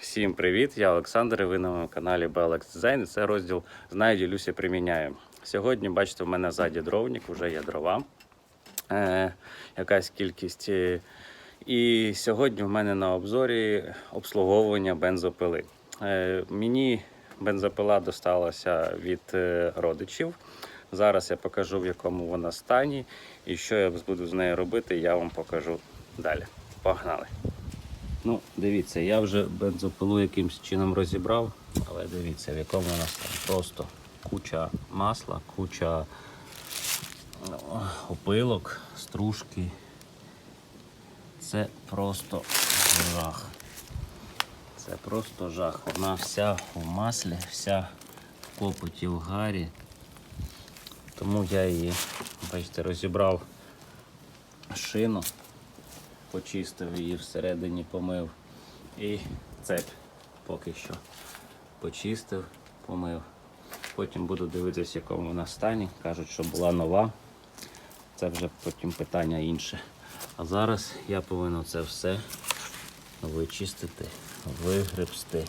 Всім привіт! Я Олександр. і Ви на моєму каналі BLX Design. Це розділ Знаю, ділюся, приміняю. Сьогодні, бачите, в мене ззаді дровник, вже є дрова. Е, якась кількість. Е, І сьогодні в мене на обзорі обслуговування бензопили. Е, мені бензопила досталася від е, родичів. Зараз я покажу, в якому вона стані, і що я буду з нею робити, я вам покажу далі. Погнали! Ну, дивіться, я вже бензопилу якимось чином розібрав, але дивіться, в якому вона стане. Просто куча масла, куча ну, опилок, стружки. Це просто жах. Це просто жах. Вона вся в маслі, вся в копоті в гарі. Тому я її, бачите, розібрав шину почистив її всередині помив. І цепь поки що почистив, помив. Потім буду дивитися, в якому вона стані. Кажуть, що була нова. Це вже потім питання інше. А зараз я повинен це все вичистити, вигребсти.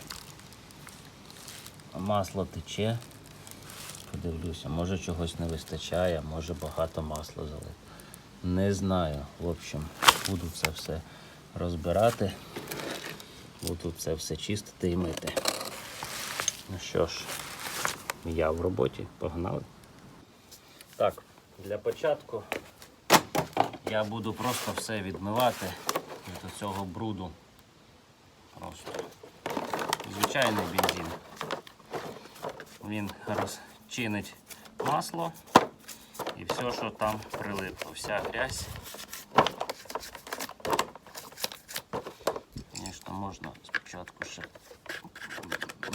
Масло тече. Подивлюся, може чогось не вистачає, може багато масла залити. Не знаю. В общем, буду це все розбирати. Буду це все чистити і мити. Ну що ж, я в роботі, погнали. Так, для початку я буду просто все відмивати від цього бруду. Просто звичайний бензин. Він розчинить масло і все, що там прилипло, вся грязь. Звісно, можна спочатку ще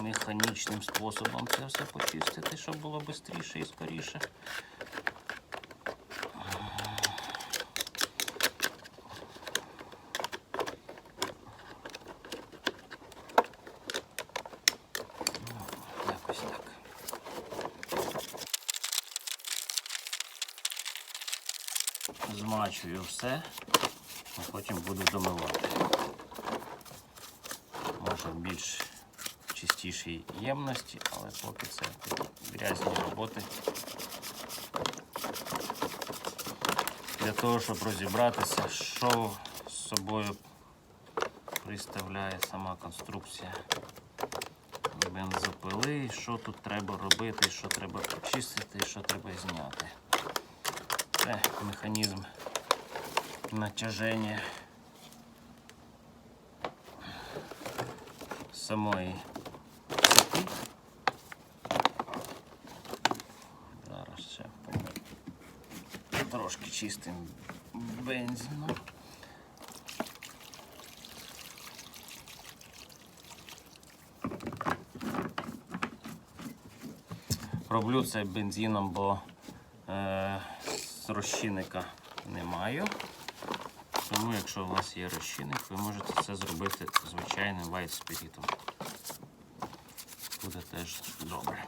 механічним способом це все почистити, щоб було швидше і скоріше. Ну, Якось так. Змачую все, а потім буду домивати. Може більш чистішій ємності, але поки це грязні роботи. Для того, щоб розібратися, що з собою представляє сама конструкція бензопили, що тут треба робити, що треба почистити, що треба зняти. Це механізм натяження самої цепи. Зараз ще трошки чистим бензином. Роблю це бензином, бо е, розчинника не маю. Тому, якщо у вас є розчинник, ви можете це зробити звичайним вайт спірітом. Буде теж добре.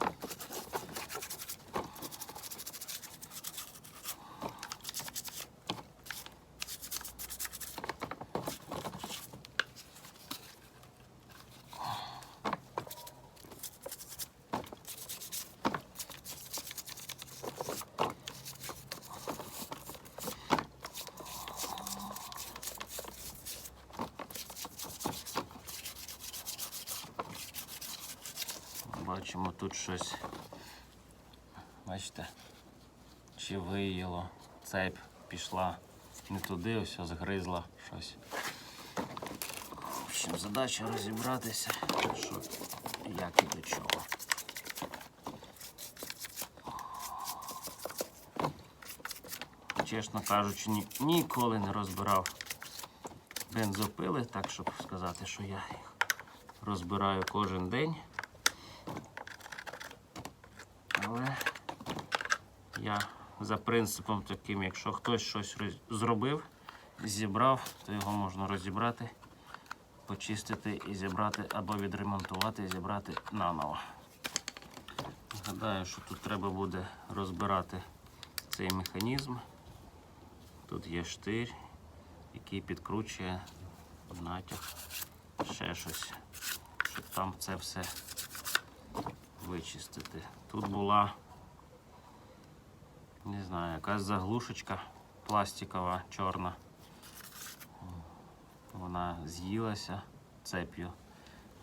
Бачимо тут щось. Бачите? Чи виїло. Цепь пішла не туди, ось згризла щось. В общем, задача розібратися, що як і до чого. Чесно кажучи, ні, ніколи не розбирав бензопили, так щоб сказати, що я їх розбираю кожен день. Але я за принципом таким, якщо хтось щось зробив, зібрав, то його можна розібрати, почистити і зібрати або відремонтувати і зібрати наново. Гадаю, що тут треба буде розбирати цей механізм. Тут є штир, який підкручує натяг, ще щось. щоб там це все вичистити. Тут була, не знаю, якась заглушечка пластикова, чорна. Вона з'їлася цеп'ю.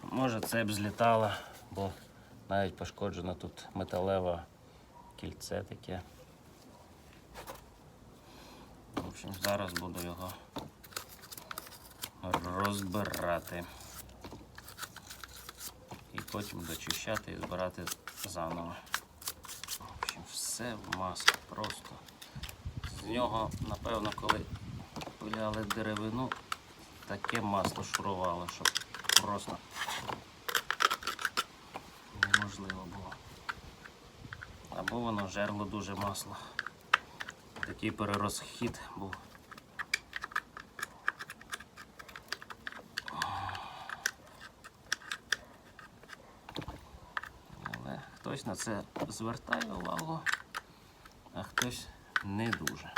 Може цепь злітала, бо навіть пошкоджено тут металеве кільце таке. В общем, зараз буду його розбирати. І потім дочищати і збирати заново. В общем, все в маслі просто. З нього, напевно, коли пиляли деревину, таке масло шурувало, що просто неможливо було. Або воно жерло дуже масло. Такий перерозхід був. Але хтось на це звертає увагу, а хтось не дуже.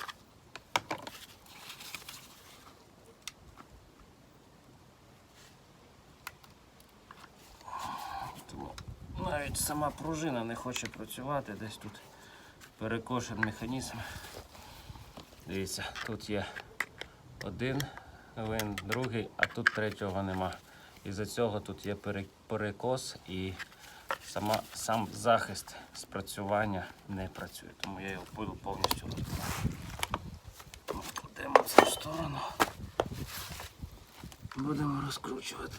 Тому навіть сама пружина не хоче працювати, десь тут перекошен механізм. Дивіться, тут є один вин, другий, а тут третього нема. Із-за цього тут є перекос і сама, сам захист спрацювання не працює. Тому я його буду повністю розбирати. Кладемо в сторону. Будемо розкручувати.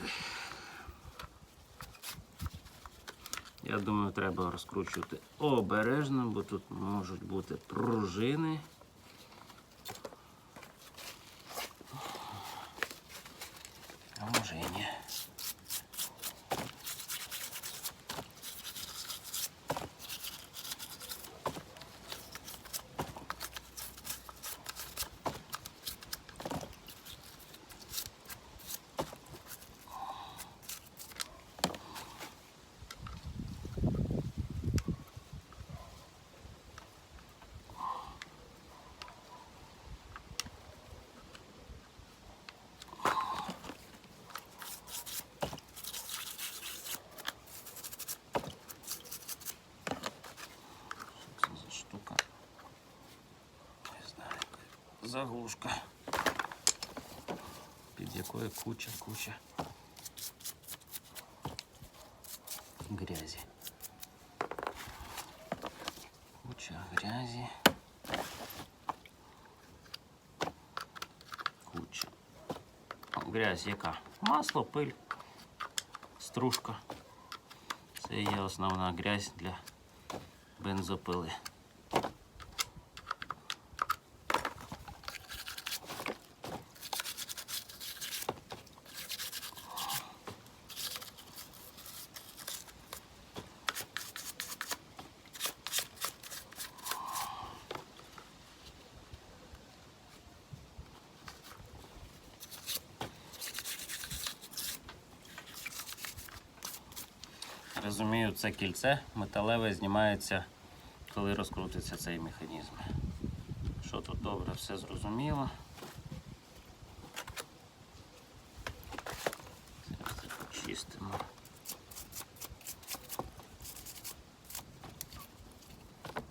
Я думаю, треба розкручувати обережно, бо тут можуть бути пружини. А може і ні. Що це за штука? Не знаю. яка Заглушка. Під якою куча, куча грязі. Куча грязі. Куча. Грязь яка? Масло, пиль, стружка. Це є основна грязь для бензопили. Розумію, це кільце металеве знімається, коли розкрутиться цей механізм. Що тут добре, все зрозуміло. Це почистимо.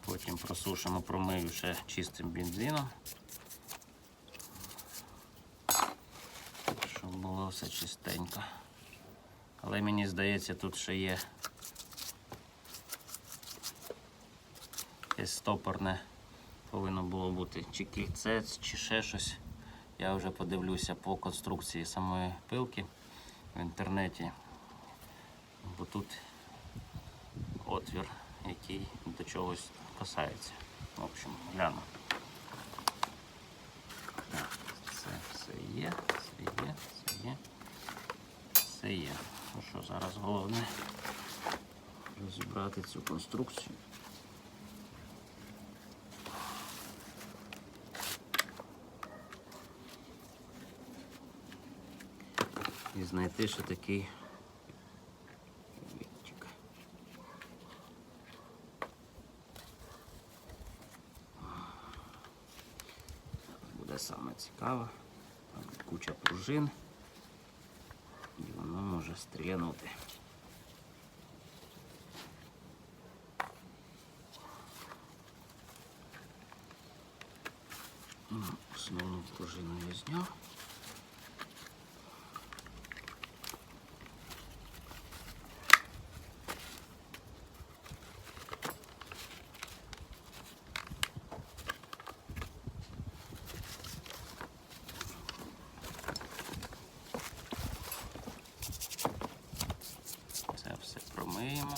Потім просушимо, промию ще чистим бензином. Щоб було все чистенько. Але мені здається, тут ще є якесь стопорне повинно було бути чи кільце, чи ще щось. Я вже подивлюся по конструкції самої пилки в інтернеті. Бо тут отвір, який до чогось касається. В общем, гляну. Це все є, це є, це є, це є. Ну що, зараз головне розібрати цю конструкцію. знайти ще такий. Буде саме цікаво. Там куча пружин і воно може стрілянути. Ну, Основну пружину я зняв. все промиємо.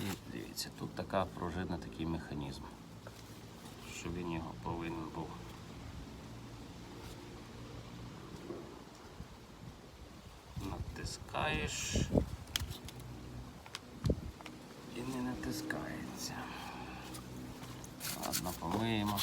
І дивіться, тут така пружина, такий механізм, Натискаєш і не натискається. Ладно, помиємо.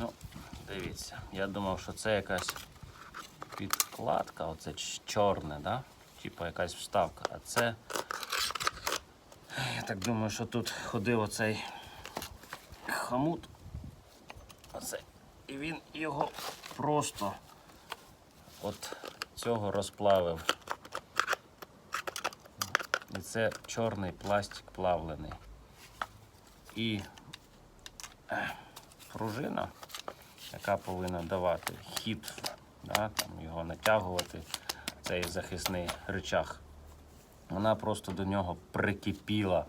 Ну, дивіться, я думав, що це якась підкладка, оце чорне, да? Типа якась вставка. А це. Я так думаю, що тут ходив оцей хамут. Оце. І він його просто от цього розплавив. І це чорний пластик плавлений. І пружина, яка повинна давати хід, да, там, його натягувати, цей захисний рычаг. Вона просто до нього прикипіла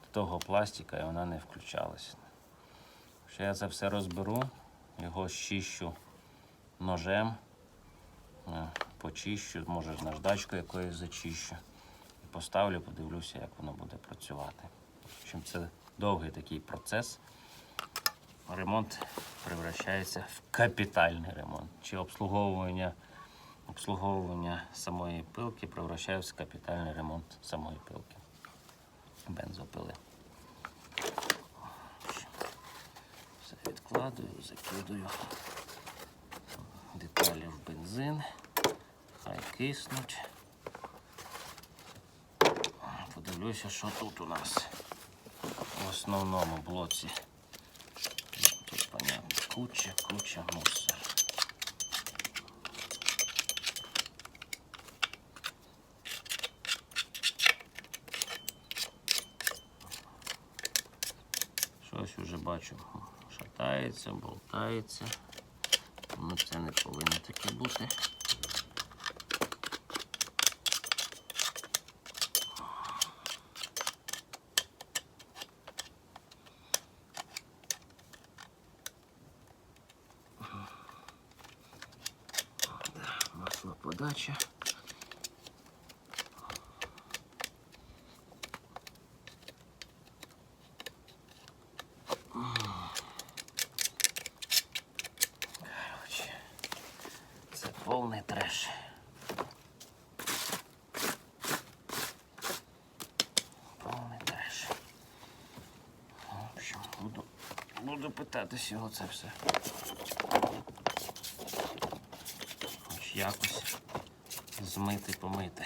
до того пластика і вона не включалася. Ще я це все розберу, його щищу ножем, е, почищу, може наждачкою якоюсь зачищу. І поставлю, подивлюся, як воно буде працювати. В це довгий такий процес ремонт превращається в капітальний ремонт. Чи обслуговування, обслуговування самої пилки превращається в капітальний ремонт самої пилки. Бензопили. Все відкладую, закидую деталі в бензин. Хай киснуть. Подивлюся, що тут у нас в основному блоці. Куча, куча мусора. Щось уже бачу, шатається, болтається. Ну це не повинно таке бути. Масло подача. Короче, це повний треш. Повний треш. В общем, буду, буду питатись його це все. Якось змити, помити.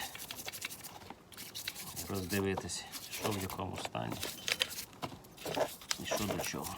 роздивитися, що в якому стані і що до чого.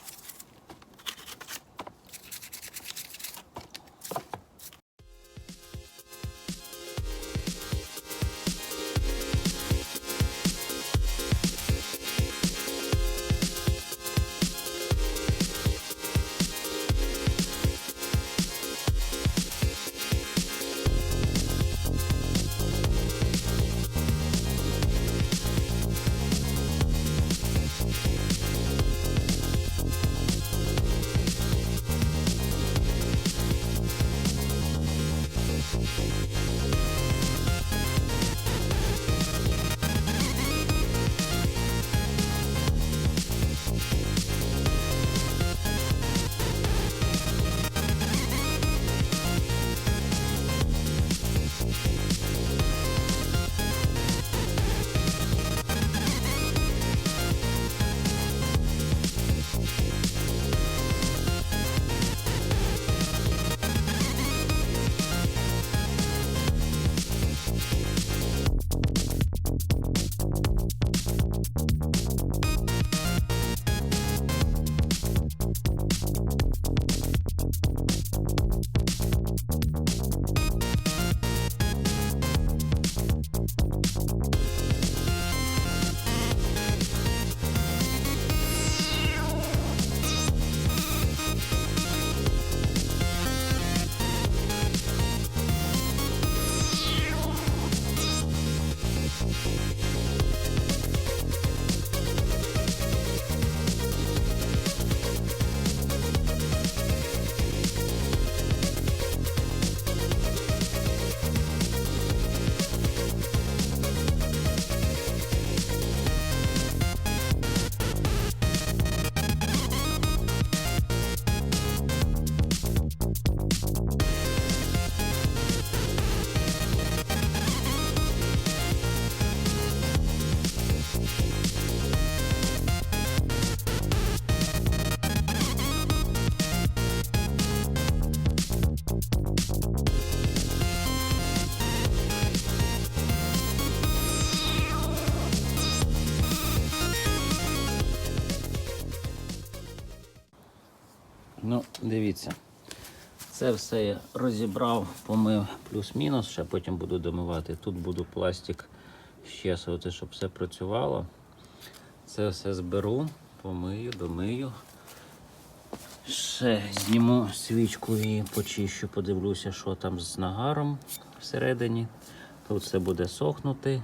Ну, дивіться. Це все я розібрав, помив плюс-мінус, ще потім буду домивати. Тут буду пластик щесувати, щоб все працювало. Це все зберу, помию, домию. Ще зніму свічку і почищу, подивлюся, що там з нагаром всередині. Тут все буде сохнути.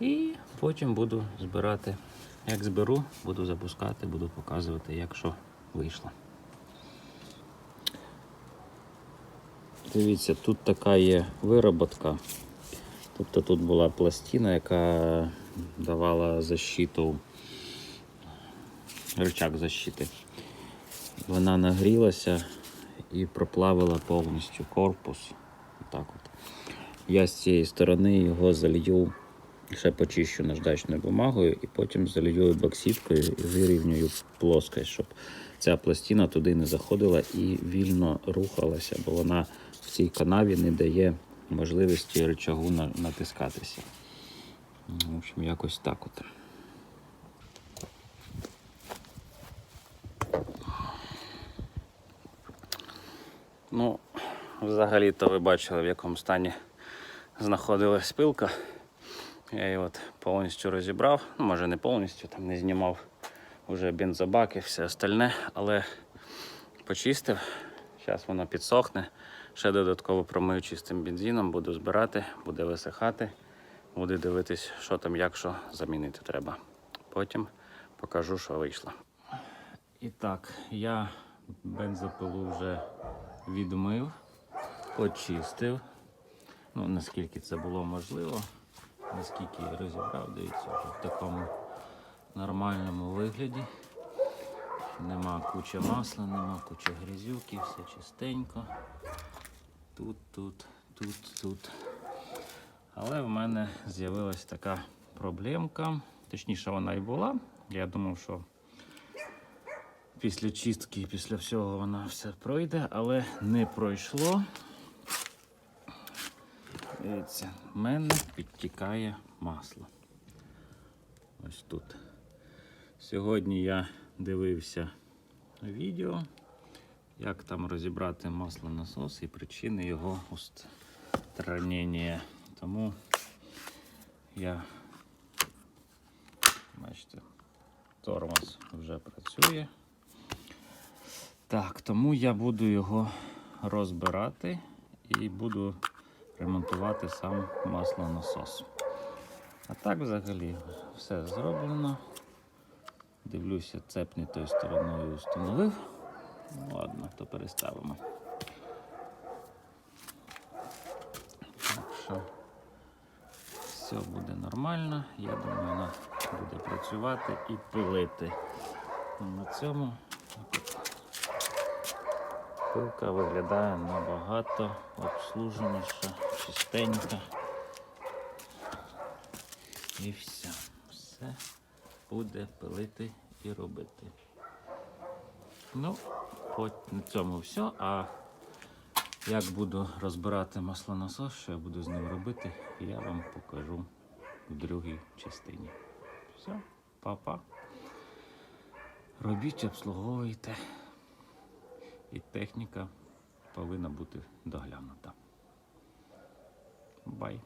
І потім буду збирати. Як зберу, буду запускати, буду показувати, як що вийшло. Дивіться, тут така є вироботка. Тобто тут була пластина, яка давала защиту, рычаг защити. Вона нагрілася і проплавила повністю корпус. Так от. Я з цієї сторони його залью, ще почищу наждачною бумагою і потім залью боксіткою і вирівнюю плоскость, щоб ця пластина туди не заходила і вільно рухалася, бо вона в цій канаві не дає можливості рычагу натискатися. В общем, якось так от. Ну, взагалі-то ви бачили, в якому стані знаходилась пилка. Я її от повністю розібрав. Ну, може не повністю, там не знімав вже бензобак і все остальне, але почистив. Зараз воно підсохне. Ще додатково промию чистим бензином, буду збирати, буде висихати, буду дивитись, що там, як що замінити треба. Потім покажу, що вийшло. І так, я бензопилу вже відмив, почистив. Ну, наскільки це було можливо, наскільки я розібрав, дивіться, в такому нормальному вигляді. Нема куча масла, нема куча грязюки, все чистенько. Тут, тут, тут, тут. Але в мене з'явилась така проблемка. Точніше, вона і була. Я думав, що після чистки після всього вона все пройде, але не пройшло. Дивіться, в мене підтікає масло. Ось тут. Сьогодні я дивився відео, як там розібрати маслонасос і причини його устранення. Тому я, бачите, тормоз вже працює. Так, тому я буду його розбирати і буду ремонтувати сам маслонасос. А так взагалі все зроблено. Дивлюся, цеп не тою стороною встановив. Ну, ладно, то переставимо. Так все буде нормально. Я думаю, вона буде працювати і пилити. Ну, На цьому пилка виглядає набагато обслуженіша, чистенька. І все. Все буде пилити і робити. Ну, от на цьому все. А як буду розбирати маслонасос, що я буду з ним робити, я вам покажу в другій частині. Все, па-па. Робіть, обслуговуйте. І техніка повинна бути доглянута. Бай.